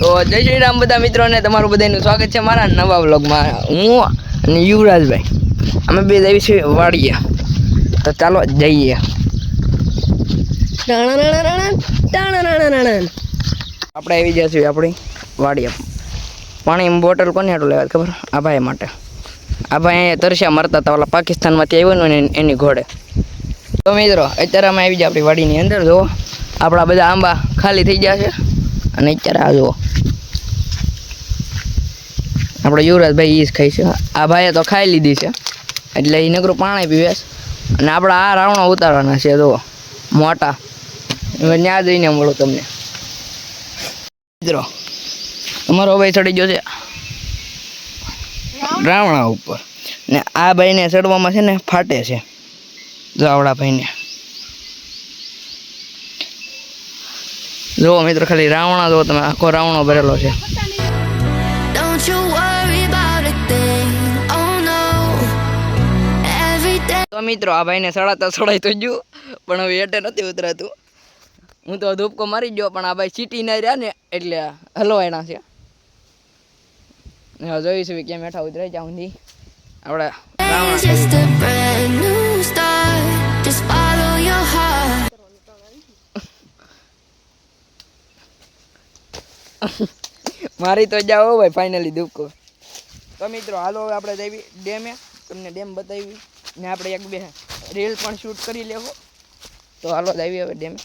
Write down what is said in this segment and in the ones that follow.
તો જય શ્રી રામ બધા મિત્રોને તમારું બધાનું સ્વાગત છે મારા નવા વ્લોગમાં. હું અને યુવરાજભાઈ. અમે બે જઈએ છીએ વાડીએ. તો ચાલો જઈએ. આપણે આવી ગયા છીએ આપણી વાડીએ પાણી બોટલ કોને હાટું લેવા ખબર આ ભાઈ માટે આ ભાઈ અહીંયા તરસ્યા મરતા હતા ઓલા પાકિસ્તાનમાંથી આવ્યો ને એની ઘોડે તો મિત્રો અત્યારે અમે આવી ગયા આપણી વાડીની અંદર જુઓ આપણા બધા આંબા ખાલી થઈ ગયા છે અને અત્યારે આ જુઓ. આપણે યુવરાજભાઈ એ જ ખાઈ છે. આ ભાઈએ તો ખાઈ લીધી છે. એટલે એ નકરું પાણી પીવે અને આપણા આ રાવણો ઉતારવાના છે, જુઓ. મોટા. હવે ત્યાં જઈને મળો તમને. મિત્રો તમારો ભાઈ ચડી ગયો છે. રાવણા ઉપર. ને આ ભાઈને ચડવામાં છે ને ફાટે છે. જાવડા ભાઈને. જુઓ મિત્રો ખાલી રાવણા જુઓ તમે આખો રાવણો ભરેલો છે. Oh. તો મિત્રો આ ભાઈને સડાતા સડાઈ તો ગયું પણ હવે એટે નથી ઉતરાતું. હું તો ધૂપકો મારી ગયો પણ આ ભાઈ સીટી ના રહ્યા ને એટલે હલવાયના છે. જોઈશું કેમ હેઠા ઉતરાય જ્યાં સુધી આપણે It's મારી તો જાઓ ભાઈ ફાઇનલી ધૂપકો તો મિત્રો, હાલો હવે આપણે દેવી ડેમે તમને ડેમ બતાવી. ને આપણે એક બે રીલ પણ શૂટ કરી લેવો. તો હાલો દેવી હવે ડેમે.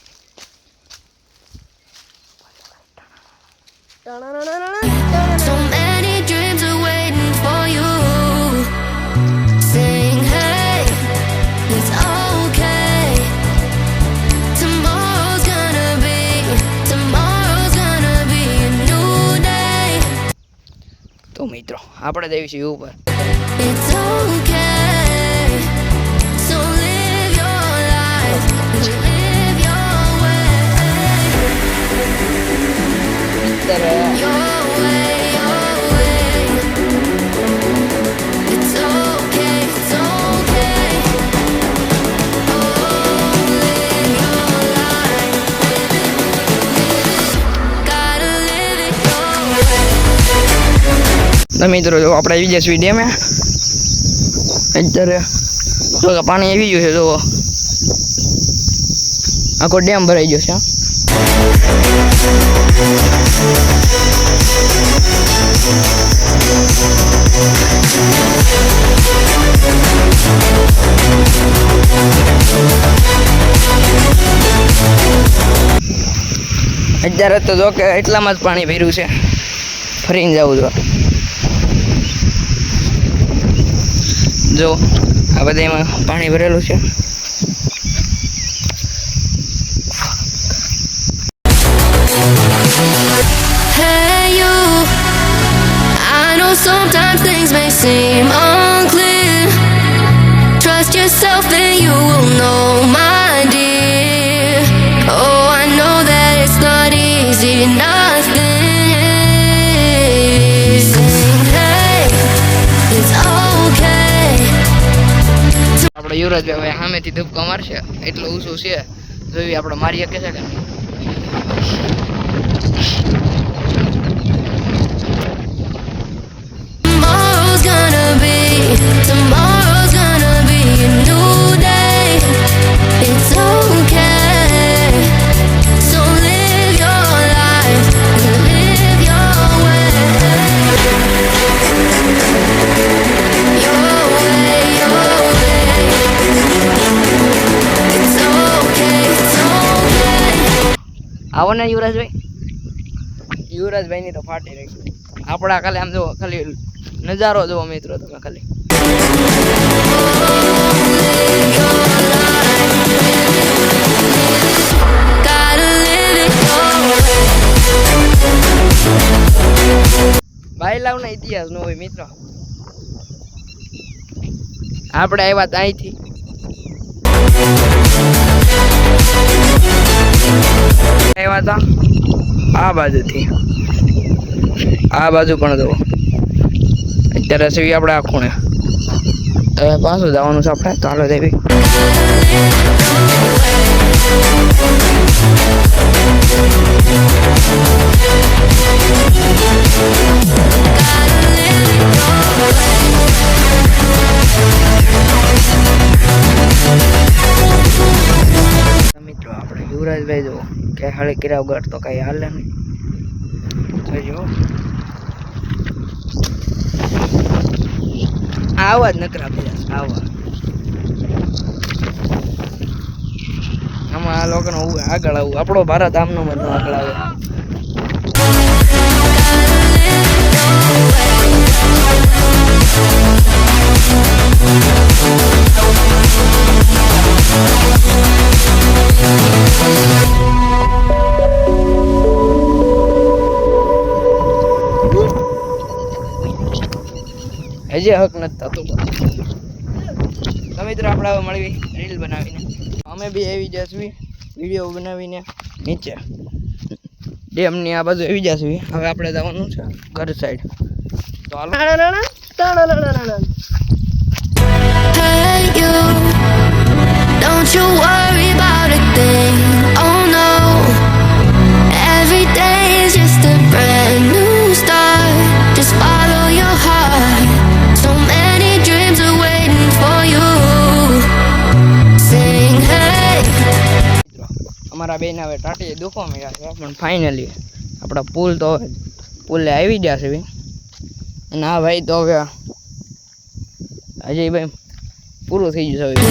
આપણે દેવી છીએ ઉપર તો મિત્રો, જો આપણે આવી જઈશું ડેમે. અત્યારે જો પાણી આવી ગયું છે તો આખો ડેમ ભરાઈ ગયો છે અત્યારે તો જો કે એટલામાં જ પાણી ભર્યું છે. ફરીને જવું જો. જો આ બધા એમાં પાણી ભરેલું છે Hey you, I know sometimes things may seem unclear. Trust yourself and you will know, યુવરાજભાઈ હવે સામેથી ધૂપકો મારશે. એટલું ઊંચું છે. જોઈ આપણે મારી શકે છે કે Tomorrow's gonna be, tomorrow's આવો ને યુવરાજભાઈ? યુવરાજભાઈની તો ફાટી રહી આપણા ખાલી આમ જુઓ ખાલી નજારો જુઓ મિત્રો તમે ખાલી. ભાઈલાવના ઇતિહાસ નો હોય મિત્રો. આપણે આવ્યા હતા આવ્યા હતા આ બાજુથી. આ બાજુ પણ જુઓ. અત્યારે સીવી આપણે આ ખૂણે. હવે પાછું જવાનું છે આપણે? ચાલો દેવી કે હળી કર્યા વગર તો કઈ હાલે નહીં. જો આવા જ નકરા બધા આવા. આમાં આ લોકોનો આગળ આવું. આપણો ભારત આમનો બધો આગળ આવે. હજી હક નથી થતો. તો મિત્રો આપણે મળવી રીલ બનાવીને. અમે બી આવી જશું વીડિયો બનાવીને નીચે. ડેમની આ બાજુ આવી જશું હવે આપણે જવાનું છે ઘર સાઈડ તો અમારા બેન હવે ટાટી દુખવા મળ્યા છે પણ ફાઇનલી આપણા પુલ તો પુલે આવી ગયા છે. અને આ ભાઈ તો હવે અજયભાઈ પૂરું થઈ ગયું છે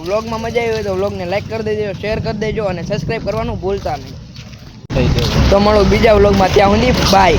વ્લોગમાં મજા આવી હોય તો વ્લોગને લાઈક કરી દેજો શેર કરી દેજો અને સબસ્ક્રાઈબ કરવાનું ભૂલતા નહીં. તો મળો બીજા વ્લોગમાં ત્યાં સુધી બાય